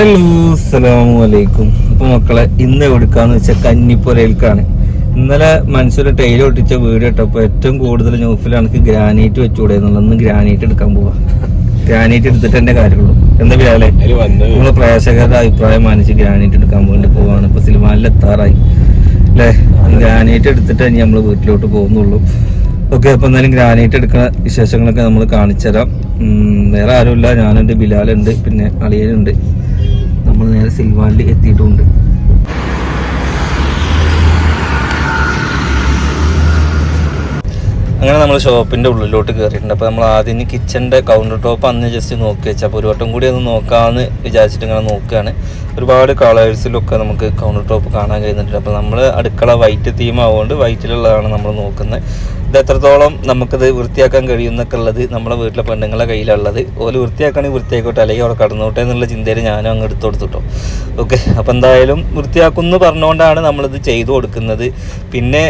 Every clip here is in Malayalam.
ഹലോ അസ്സലാമു അലൈക്കും അപ്പൊ മക്കളെ ഇന്ന് എവിടുക്കാന്ന് വെച്ചാൽ കന്നിപ്പുരയിൽക്കാണ് ഇന്നലെ മനുഷ്യർ ടൈൽ ഒട്ടിച്ച വീട് ഇട്ടപ്പോൾ ഏറ്റവും കൂടുതൽ ന്യൂസിൽ എനിക്ക് ഗ്രാനൈറ്റ് വെച്ചുകൂടെ എന്നുള്ളത്. ഇന്ന് ഗ്രാനൈറ്റ് എടുക്കാൻ പോവാ. ഗ്രാനൈറ്റ് എടുത്തിട്ട് എന്റെ കാര്യമുള്ളൂ. എന്താ വിചാരില്ലേ നമ്മൾ പ്രേക്ഷകരുടെ അഭിപ്രായം മാനിച്ച് ഗ്രാനൈറ്റ് എടുക്കാൻ വേണ്ടി പോവാണ്. ഇപ്പൊ സിനിമയിൽ എത്താറായി അല്ലേ ഗ്രാനൈറ്റ് എടുത്തിട്ട് ഇനി നമ്മൾ വീട്ടിലോട്ട് പോകുന്നുള്ളൂ. ഓക്കെ അപ്പൊ എന്തായാലും ഗ്രാനൈറ്റ് എടുക്കുന്ന വിശേഷങ്ങളൊക്കെ നമ്മൾ കാണിച്ചു തരാം വേറെ ആരുമില്ല. ഞാനുണ്ട് ബിലാലുണ്ട് പിന്നെ അളിയനുണ്ട്. നമ്മൾ നേരെ സിൽവാനിൽ എത്തിയിട്ടുണ്ട്. അങ്ങനെ നമ്മൾ ഷോപ്പിന്റെ ഉള്ളിലോട്ട് കയറിയിട്ടുണ്ട് അപ്പോൾ നമ്മൾ ആദ്യം കിച്ചന്റെ കൗണ്ടർ ടോപ്പ് അന്ന് ജസ്റ്റ് നോക്കി വെച്ചാൽ അപ്പോൾ ഒരു വട്ടം കൂടി ഒന്ന് നോക്കാമെന്ന് വിചാരിച്ചിട്ട് ഇങ്ങനെ നോക്കുകയാണ്. ഒരുപാട് കളേഴ്സിലൊക്കെ നമുക്ക് കൗണ്ടർ ടോപ്പ് കാണാൻ കഴിയുന്നുണ്ട് അപ്പോൾ നമ്മൾ അടുക്കള വൈറ്റ് തീം ആവുകൊണ്ട് വൈറ്റിലുള്ളതാണ് നമ്മൾ നോക്കുന്നത്. ഇത് എത്രത്തോളം നമുക്കിത് വൃത്തിയാക്കാൻ കഴിയുന്നൊക്കെ ഉള്ളത് നമ്മുടെ വീട്ടിലെ പെണ്ണുങ്ങളെ കയ്യിലുള്ളത്. ഓൽ വൃത്തിയാക്കുകയാണെങ്കിൽ വൃത്തിയാക്കോട്ടെ അല്ലെങ്കിൽ അവിടെ കടന്നോട്ടെ എന്നുള്ള ചിന്തയിൽ ഞാനും അങ്ങ് എടുത്തു കൊടുത്തിട്ടോ. ഓക്കെ അപ്പോൾ എന്തായാലും വൃത്തിയാക്കുന്നു പറഞ്ഞുകൊണ്ടാണ് നമ്മളിത് ചെയ്തു കൊടുക്കുന്നത്. പിന്നെ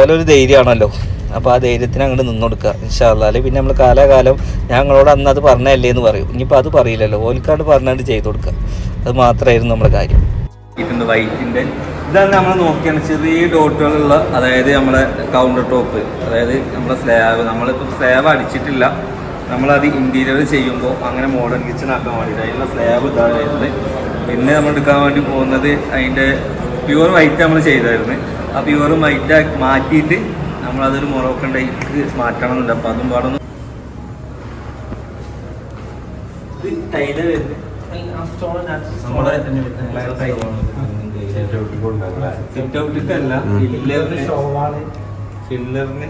ഓലൊരു ധൈര്യമാണല്ലോ. അപ്പോൾ ആ ധൈര്യത്തിന് അങ്ങോട്ട് നിന്നൊടുക്കുക ഇൻഷാല്ലാൽ പിന്നെ നമ്മൾ കാലാകാലം ഞങ്ങളോട് അന്ന് അത് പറഞ്ഞല്ലേ എന്ന് പറയും. ഇനിയിപ്പോൾ അത് പറയില്ലല്ലോ. ഓൽക്കാണ്ട് പറഞ്ഞാണ്ട് ചെയ്തു കൊടുക്കുക. അത് മാത്രമായിരുന്നു നമ്മുടെ കാര്യം. ഇതുണ്ട് വൈറ്റിന്റെ ഇതാണ് നമ്മൾ നോക്കിയാണ് ചെറിയ ഡോട്ടുകളുള്ള അതായത് നമ്മളെ കൗണ്ടർ ടോപ്പ് അതായത് നമ്മുടെ സ്ലാബ് നമ്മളിപ്പോൾ സ്ലാബ് അടിച്ചിട്ടില്ല. നമ്മളത് ഇന്റീരിയർ ചെയ്യുമ്പോൾ അങ്ങനെ മോഡേൺ കിച്ചൺ ആക്കാൻ വേണ്ടിയിട്ട് അതിനുള്ള സ്ലാബ് ഇതാണ് പിന്നെ നമ്മൾ എടുക്കാൻ വേണ്ടി പോകുന്നത് അതിന്റെ പ്യുവർ വൈറ്റ് നമ്മൾ ചെയ്തായിരുന്നു. ആ പ്യുവർ വൈറ്റ് മാറ്റിയിട്ട് നമ്മളതൊരു മൊറോക്കൻ ടൈപ്പ് മാറ്റണം എന്നുണ്ട് അപ്പോൾ അതും പാടൊന്നും ടൈലർ വരുന്നത്. ഫില്ലറിന് ഫില്ലറിന്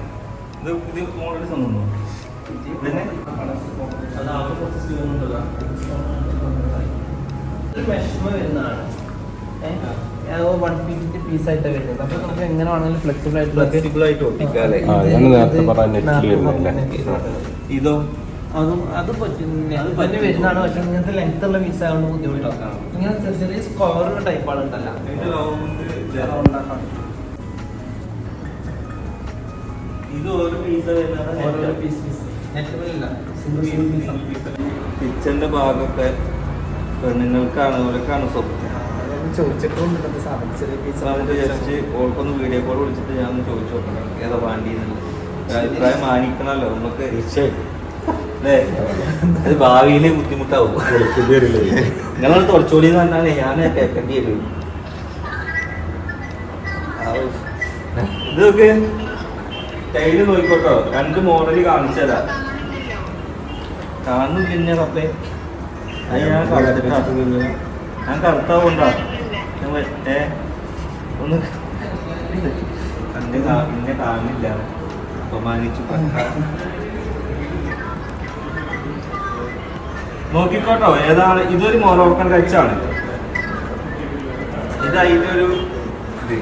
ഇത് ഇത് ഓൾറെഡി സംഭവം ഇതന്നെ? അതാവുമ്പോൾ കുറച്ച് സ്റ്റോൺ ഉണ്ടല്ലോ. വൺ ഫിഫ്റ്റി പീസ് ആയിട്ടാണ് വരുന്നത്. അപ്പൊ നമുക്ക് എങ്ങനെ വേണമെങ്കിലും ഫ്ലെക്സിബിൾ ആയിട്ട് ഫ്ലെക്സിബിൾ ആയിട്ട്? ഇതോ അതും അത് പറ്റും വരുന്നതാണ്. പക്ഷെ ഇങ്ങനത്തെ ലെങ്ത് ഉള്ള പീസ് ആയതുകൊണ്ട് ബുദ്ധിമുട്ടാണ് ഇങ്ങനെ ചെറിയ ചെറിയ സ്ക്വയർ ടൈപ്പാണ് ഉണ്ടല്ലോ ഇത് ഓരോ പീസ് ഓരോ പീസ് കിച്ചന്റെ ഭാഗമൊക്കെ പെണ്ണുങ്ങൾക്കാണ് ഓരൊക്കെയാണ് സ്വപ്നം ചോദിച്ചിട്ടുണ്ട് സാധനം. ചെറിയ അപ്പൊ നമുക്ക് ജസ്റ്റ് ഓൾക്കൊന്ന് വീഡിയോ കോൾ വിളിച്ചിട്ട് ഞാൻ ചോദിച്ചോട്ടെ ചോദിച്ചു നോക്കണം. ഏതാ വേണ്ടി അഭിപ്രായം മാനിക്കണല്ലോ നമുക്ക് അല്ലേ അത് ഭാവിയിൽ ബുദ്ധിമുട്ടാവും. നിങ്ങൾ തുടച്ചോളി എന്ന് പറഞ്ഞാലേ ഞാൻ കേൾക്കേണ്ടി വരും. ഇതൊക്കെ ടൈൽ നോക്കിക്കോട്ടോ. രണ്ട് മോഡൽ കാണിച്ചതാ. കാണുന്നു പിന്നെ പപ്പേ ഞാൻ കറുത്തിട്ടാ ഏ? ഒന്ന് പിന്നെ കാണില്ല അപമാനിച്ചു. നോക്കിക്കോട്ടോ ഏതാണ്? ഇതൊരു മോറോക്കൻ കച്ചാണ്. ഇത് അതിന്റെ ഒരു ഇത്.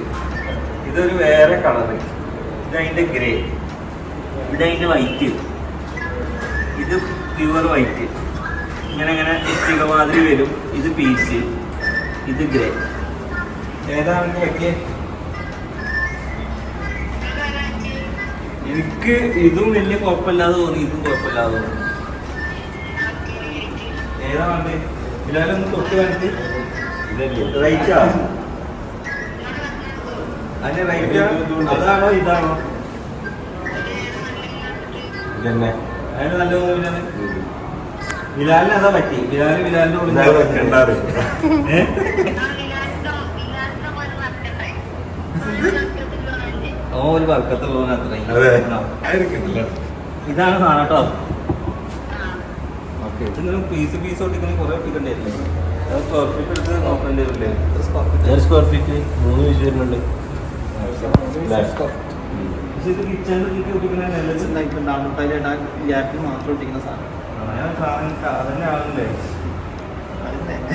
ഇതൊരു വേറെ കളറ്. ഇത് അതിന്റെ ഗ്രേ. ഇത് വൈറ്റ്. ഇത് പ്യുവർ വൈറ്റ്. ഇങ്ങനെ ഇങ്ങനെ ഇഷ്ടിക മാതിരി വരും. ഇത് പീച്ച്. ഇത് ഗ്രേ. ഏതാണ് വയ്ക്കേ എനിക്ക് ഇതും വലിയ കുഴപ്പമില്ലാതെ തോന്നി ഇതും കുഴപ്പമില്ലാതെ തോന്നി. ഏതാണ് ഇതിലൊന്ന് തൊട്ട് കാണിച്ച് റൈറ്റാ അതിന്റെ റൈറ്റ് അതാണോ ഇതാണോ? ഇതന്നെ. അതിന് നല്ല തോന്നിയാണ് ബിലാലിന് അതാ പറ്റി. ബിലാൽ ബിലാലിന്റെ? ഓ ഒരു ഇതാണ് സാധനം കേട്ടോ പീസ് പീസ് ഒട്ടിക്കണേ കുറെ ഒട്ടിക്കണ്ടേ അത് സ്ക്വയർ ഫീറ്റ് എടുത്ത് നോക്കേണ്ടി വരില്ലേ? ഏഴ് സ്ക്വയർ ഫീറ്റ് മൂന്ന് പീസ് വരുന്നുണ്ട്. പക്ഷെ ഇത് കിച്ചണിലേക്ക് ഒട്ടിക്കണേ നല്ലത് ഗ്യാപ്പിൽ മാത്രം ഒട്ടിക്കുന്ന സാധനം. ഞാൻ സാധനം അതന്നെ ആണല്ലേ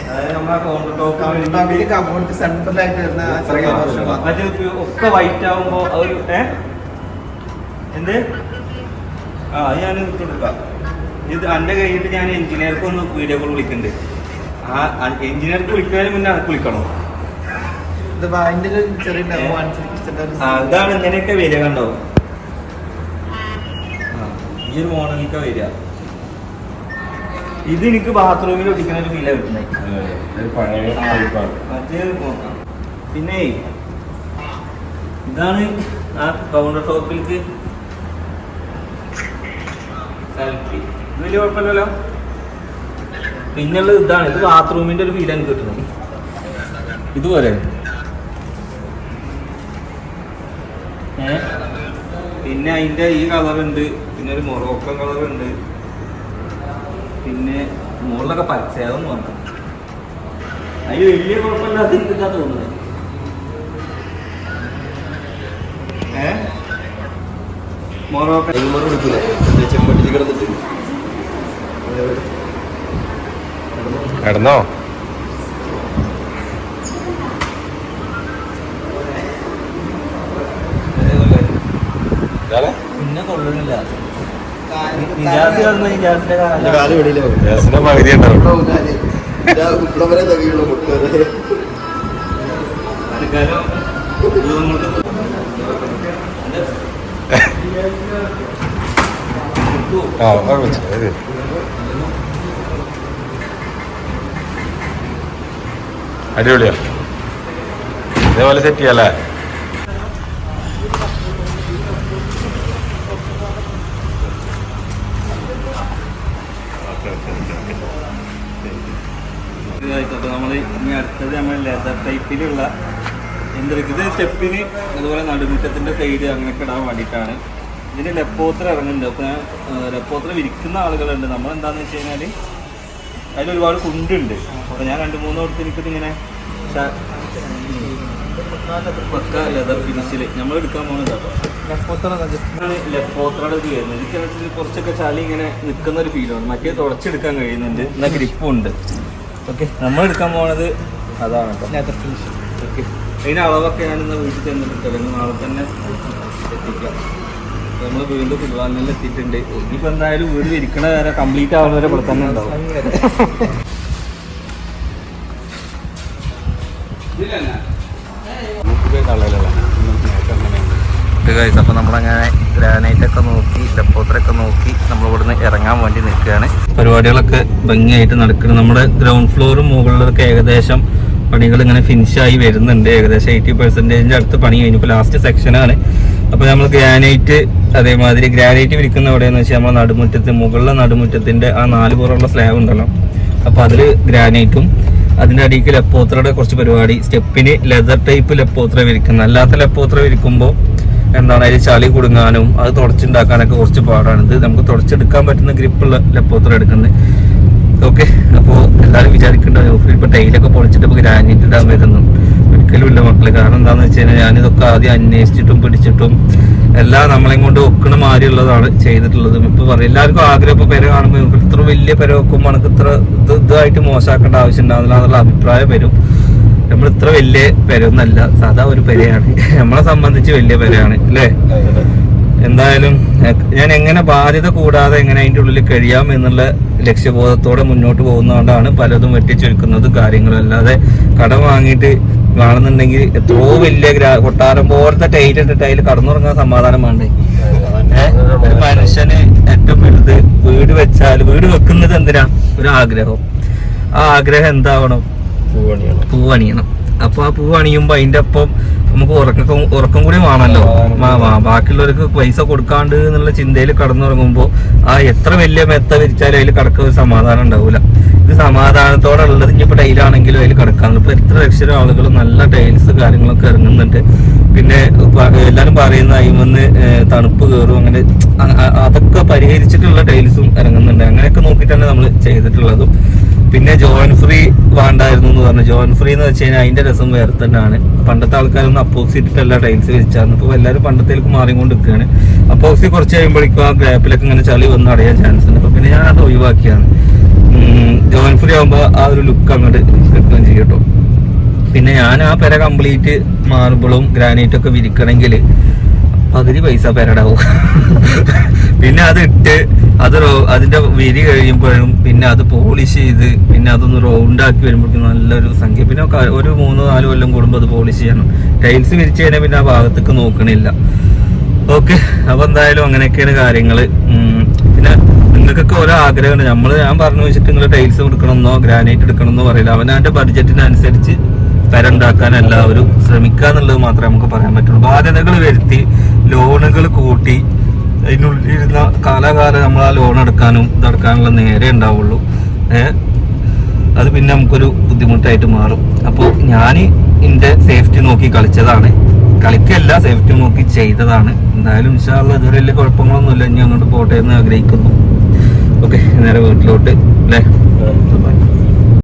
അതായത് നമ്മളെ കൗണ്ടർ ടോപ്പ് കമ്പോട്ട് സെൻട്രലായിട്ട് വരുന്ന ആ ചെറിയ version മാത്രം. ഒക്കെ വൈറ്റ് ആവുമ്പോ ഒരു എന്ത്? ആ ഞാൻ കൊടുക്കാം. ഇത് എന്റെ കഴിഞ്ഞിട്ട് ഞാൻ എഞ്ചിനീയർക്ക് ഒന്ന് വീഡിയോ കോൾ വിളിക്കുന്നുണ്ട് ആ എഞ്ചിനീയർക്ക് വിളിക്കുന്നതിന് മുന്നേ അനക്ക് വിളിക്കണോ? ഇതാണ് ഇങ്ങനെയൊക്കെ വരിക കണ്ടോ? ഈ ഒരു മോഡലൊക്കെ വരിക. ഇത് എനിക്ക് ബാത്റൂമിൽ ഒട്ടിക്കുന്ന ഒരു ഫീലാണ് കിട്ടുന്നത് മറ്റേ പിന്നെ ഇതാണ് ആ കൗണ്ടർ ടോപ്പിലേക്ക് സെൽഫി ഇത് വലിയ കുഴപ്പമില്ലല്ലോ പിന്നുള്ളത് ഇതാണ്. ഇത് ബാത്റൂമിന്റെ ഒരു ഫീലാണ് കിട്ടുന്നത്. ഇതുപോലെ? ഏ? പിന്നെ അതിന്റെ ഈ കളറുണ്ട് പിന്നെ ഒരു മൊറോക്കൻ കളറുണ്ട് പിന്നെ മുകളിലൊക്കെ പച്ചയാതെന്ന് പറഞ്ഞു അതിന് വലിയ കുഴപ്പമില്ലാത്ത എനിക്കാ തോന്നുന്നത്. ഏ? മൊറോക്കൻ. ചെമ്പട്ടിൽ കിടന്നിട്ട്? കിടന്നോ? പകുതി ഉണ്ടാവും? ആ അത് വെച്ചു. അത് അടിപൊളിയാ. ഇതേപോലെ സെറ്റ് ചെയ്യാല്ലേ നമ്മൾ ഇനി അടുത്തത് നമ്മൾ ലെതർ ടൈപ്പിലുള്ള എന്തൊരു ഇത്? സ്റ്റെപ്പിന് അതുപോലെ നടുമുറ്റത്തിന്റെ സൈഡ് അങ്ങനെയൊക്കെ ഇടാൻ വേണ്ടിയിട്ടാണ്. ഇതിന് ലെപ്പോത്ര ഇറങ്ങുന്നുണ്ട്. അപ്പോൾ ഞാൻ ലെപ്പോത്ര വിരിക്കുന്ന ആളുകളുണ്ട്. നമ്മൾ എന്താണെന്ന് വെച്ച് കഴിഞ്ഞാൽ അതിലൊരുപാട് കുണ്ടുണ്ട്. അപ്പോൾ ഞാൻ രണ്ട് മൂന്ന് കൊടുത്ത് എനിക്കിത് ഇങ്ങനെ പക്ക ലെതർ ഫിനിഷിൽ നമ്മൾ എടുക്കാൻ പോകുന്നത് കേട്ടോ ഇതാണ് ലെപ്പോത്രയുടെ ഇത് വരുന്നത്. എനിക്ക് വെച്ചാൽ കുറച്ചൊക്കെ ചളി ഇങ്ങനെ നിൽക്കുന്ന ഒരു ഫീലാണ് മറ്റേ തുടച്ചെടുക്കാൻ കഴിയുന്നുണ്ട്. എന്നാൽ ഗ്രിപ്പും ഉണ്ട്. ഓക്കെ. നമ്മൾ എടുക്കാൻ പോണത് അതാണ് അതിന്റെ ഓക്കെ. അതിന്റെ അളവൊക്കെ ഞാൻ ഇന്ന് വീട്ടിൽ ചെന്നിട്ടുണ്ട് നാളെ തന്നെ എത്തിക്കാം. നമ്മൾ വീണ്ടും ഫുട്ബോളിൽ എത്തിയിട്ടുണ്ട്. ഇനിയിപ്പോൾ എന്തായാലും വീട് ഇരിക്കണ വരെ കംപ്ലീറ്റ് ആവുന്നവരെ ഇവിടെ തന്നെ ഉണ്ടാവും. അപ്പോൾ നമ്മളങ്ങനെ ഗ്രാനൈറ്റ് ഒക്കെ നോക്കി ഡെപ്പോത്തറൊക്കെ നോക്കി നമ്മൾ ഇവിടുന്ന് ഇറങ്ങാൻ വേണ്ടി നിൽക്കുകയാണ്. പരിപാടികളൊക്കെ ഭംഗിയായിട്ട് നടക്കുന്നു. നമ്മുടെ ഗ്രൗണ്ട് ഫ്ലോറും മുകളിലൊക്കെ ഏകദേശം പണികൾ ഇങ്ങനെ ഫിനിഷായി വരുന്നുണ്ട്. ഏകദേശം എയ്റ്റി പെർസെന്റേജിന്റെ അടുത്ത് പണി കഴിഞ്ഞു. ഇപ്പോൾ ലാസ്റ്റ് സെക്ഷനാണ് അപ്പോൾ നമ്മൾ ഗ്രാനൈറ്റ് അതേമാതിരി ഗ്രാനൈറ്റ് വിരിക്കുന്ന എവിടെയെന്ന് വെച്ചാൽ നമ്മൾ നടുമുറ്റത്ത് മുകളിലെ നടുമുറ്റത്തിന്റെ ആ നാല് പുറമുള്ള സ്ലാബ് ഉണ്ടല്ലോ. അപ്പോൾ അതിൽ ഗ്രാനൈറ്റും അതിന്റെ അടിയിൽ ലപ്പോത്രയുടെ കുറച്ച് പരിപാടി. സ്റ്റെപ്പിന് ലെതർ ടൈപ്പ് ലപ്പോത്ര വിരിക്കുന്നത് അല്ലാത്ത ലപ്പോത്ര വിരിക്കുമ്പോൾ എന്താണ് അതിൽ ചളി കുടുങ്ങാനും അത് തുടച്ചുണ്ടാക്കാനൊക്കെ കുറച്ച് പാടാണ്. ഇത് നമുക്ക് തുടച്ചെടുക്കാൻ പറ്റുന്ന ഗ്രിപ്പുള്ള ലപ്പോത്ര എടുക്കുന്നത്. ഓക്കെ അപ്പോൾ എല്ലാവരും വിചാരിക്കേണ്ട ഇപ്പോൾ ടൈലൊക്കെ പൊളിച്ചിട്ട് ഇപ്പോൾ ഗ്രാനൈറ്റ് ഇടാൻ വരുന്നു. ഒരിക്കലും ഇല്ല മക്കളെ. കാരണം എന്താണെന്ന് വെച്ച് കഴിഞ്ഞാൽ ഞാനിതൊക്കെ ആദ്യം അന്വേഷിച്ചിട്ടും പിടിച്ചിട്ടും എല്ലാം നമ്മളെയും കൊണ്ട് ഒക്കണ മാതിരിയുള്ളതാണ് ചെയ്തിട്ടുള്ളത്. ഇപ്പോൾ പറയും എല്ലാവർക്കും ആഗ്രഹം ഇപ്പോൾ പെര കാണുമ്പോൾ നമുക്ക് ഇത്ര വലിയ പെര വെക്കുമ്പോൾ നമുക്ക് ഇത്ര ഇത് ഇതായിട്ട് മോശമാക്കേണ്ട ആവശ്യം ഉണ്ടാകുന്നില്ല എന്നുള്ള അഭിപ്രായം വരും. നമ്മൾ ഇത്ര വലിയ പേരൊന്നല്ല സാധാ ഒരു പെരയാണ്. നമ്മളെ സംബന്ധിച്ച് വലിയ പെരയാണ് അല്ലേ? എന്തായാലും ഞാൻ എങ്ങനെ ബാധ്യത കൂടാതെ എങ്ങനെ അതിന്റെ ഉള്ളിൽ കഴിയാം എന്നുള്ള ലക്ഷ്യബോധത്തോടെ മുന്നോട്ട് പോകുന്നതുകൊണ്ടാണ് പലതും വെട്ടിച്ചുരുക്കുന്നത് കാര്യങ്ങളും അല്ലാതെ കടം വാങ്ങിയിട്ട് കാണുന്നുണ്ടെങ്കിൽ എത്രയോ വലിയ കൊട്ടാരം പോലത്തെ ടൈൽ ഇട്ടിട്ട് അതിൽ കടന്നുറങ്ങാൻ സമാധാനം വേണ്ടേ? ഒരു മനുഷ്യന് ഏറ്റവും വലുത് വീട് വെച്ചാൽ വീട് വെക്കുന്നത് എന്തിനാ? ഒരു ആഗ്രഹം. ആ ആഗ്രഹം എന്താവണം? പൂവണിയണം. അപ്പൊ ആ പൂവ് അണിയുമ്പോ അതിന്റെ ഒപ്പം നമുക്ക് ഉറക്കം ഉറക്കം കൂടി വേണമല്ലോ. ബാക്കിയുള്ളവർക്ക് പൈസ കൊടുക്കാണ്ട് എന്നുള്ള ചിന്തയിൽ കടന്നുറങ്ങുമ്പോ ആ എത്ര വലിയ മെത്ത വിരിച്ചാലും അതിൽ കിടക്കാൻ ഒരു സമാധാനം ഉണ്ടാവൂല. ഇത് സമാധാനത്തോടെ ഉള്ളത് ഇനിയിപ്പോ ടൈലാണെങ്കിലും അതിൽ കിടക്കാനുള്ള ഇപ്പൊ എത്ര ലക്ഷം ആളുകൾ നല്ല ടൈൽസ് കാര്യങ്ങളൊക്കെ ഇറങ്ങുന്നുണ്ട്. പിന്നെ എല്ലാവരും പറയുന്ന അയിമന്ന് തണുപ്പ് കയറും അങ്ങനെ അതൊക്കെ പരിഹരിച്ചിട്ടുള്ള ടൈൽസും ഇറങ്ങുന്നുണ്ട്. അങ്ങനെയൊക്കെ നോക്കിയിട്ടാണ് നമ്മൾ ചെയ്തിട്ടുള്ളതും. പിന്നെ ജോയിൻ ഫ്രീ വേണ്ടായിരുന്നു എന്ന് പറഞ്ഞു. ജോയിൻ ഫ്രീ എന്ന് വെച്ച് കഴിഞ്ഞാൽ അതിന്റെ രസം വേറെ തന്നെയാണ്. പണ്ടത്തെ ആൾക്കാരൊന്നും അപ്പോസിറ്റിട്ടല്ല ടൈൽസ് വിരിച്ചായിരുന്നു ഇപ്പോൾ എല്ലാവരും പണ്ടത്തേക്ക് മാറിക്കൊണ്ട് നിൽക്കുകയാണ് അപ്പോസി കുറച്ച് കഴിയുമ്പോഴേക്കും ആ ഗ്രാപ്പിലൊക്കെ ഇങ്ങനെ ചളി വന്ന് അടയാൻ ചാൻസ് ഉണ്ട്. അപ്പോൾ പിന്നെ ഞാൻ അത് ഒഴിവാക്കിയാണ് ജോയിൻ ഫ്രീ ആകുമ്പോൾ ആ ഒരു ലുക്ക് അങ്ങോട്ട് കിട്ടുകയും ചെയ്യും കേട്ടോ. പിന്നെ ഞാൻ ആ പെര കംപ്ലീറ്റ് മാർബിളും ഗ്രാനൈറ്റും ഒക്കെ വിരിക്കണമെങ്കിൽ പകുതി പൈസ പെരടാവും. പിന്നെ അത് ഇട്ട് അത് അതിന്റെ വിരി കഴിയുമ്പോഴും പിന്നെ അത് പോളിഷ് ചെയ്ത് പിന്നെ അതൊന്ന് റൗണ്ട് ആക്കി വരുമ്പോഴേക്കും നല്ലൊരു സംഖ്യ. പിന്നെ ഒരു മൂന്ന് നാല് കൊല്ലം കൂടുമ്പോൾ അത് പോളിഷ് ചെയ്യണം. ടൈൽസ് വിരിച്ച് കഴിഞ്ഞാൽ പിന്നെ ആ ഭാഗത്തേക്ക് നോക്കണില്ല. ഓക്കെ അപ്പോൾ എന്തായാലും അങ്ങനെയൊക്കെയാണ് കാര്യങ്ങൾ. ഉം, പിന്നെ നിങ്ങൾക്കൊക്കെ ഓരോ ആഗ്രഹമാണ്. നമ്മൾ ഞാൻ പറഞ്ഞു വെച്ചിട്ട് നിങ്ങൾ ടൈൽസ് എടുക്കണമെന്നോ ഗ്രാനൈറ്റ് എടുക്കണമെന്നോ പറയില്ല. അവൻ അവന്റെ ബഡ്ജറ്റിനനുസരിച്ച് തരണ്ടാക്കാൻ എല്ലാവരും ശ്രമിക്കുക എന്നുള്ളത് മാത്രമേ നമുക്ക് പറയാൻ പറ്റുള്ളൂ. ബാധ്യതകൾ വരുത്തി ലോണുകൾ കൂട്ടി അതിനുള്ളിരുന്ന കാലാകാലം നമ്മൾ ആ ലോൺ എടുക്കാനും ഇതെടുക്കാനുള്ള നേരെ ഉണ്ടാവുള്ളൂ. ഏഹ് അത് പിന്നെ നമുക്കൊരു ബുദ്ധിമുട്ടായിട്ട് മാറും. അപ്പോൾ ഞാൻ എന്റെ സേഫ്റ്റി നോക്കി കളിച്ചതാണ്. കളിക്കല്ല സേഫ്റ്റി നോക്കി ചെയ്തതാണ്. എന്തായാലും ഇൻഷാള്ള ഇതുവരെ വലിയ കുഴപ്പങ്ങളൊന്നുമില്ല. ഇനി അങ്ങോട്ട് പോട്ടെ എന്ന് ആഗ്രഹിക്കുന്നു. ഓക്കെ നേരെ വീട്ടിലോട്ട്. അല്ലേ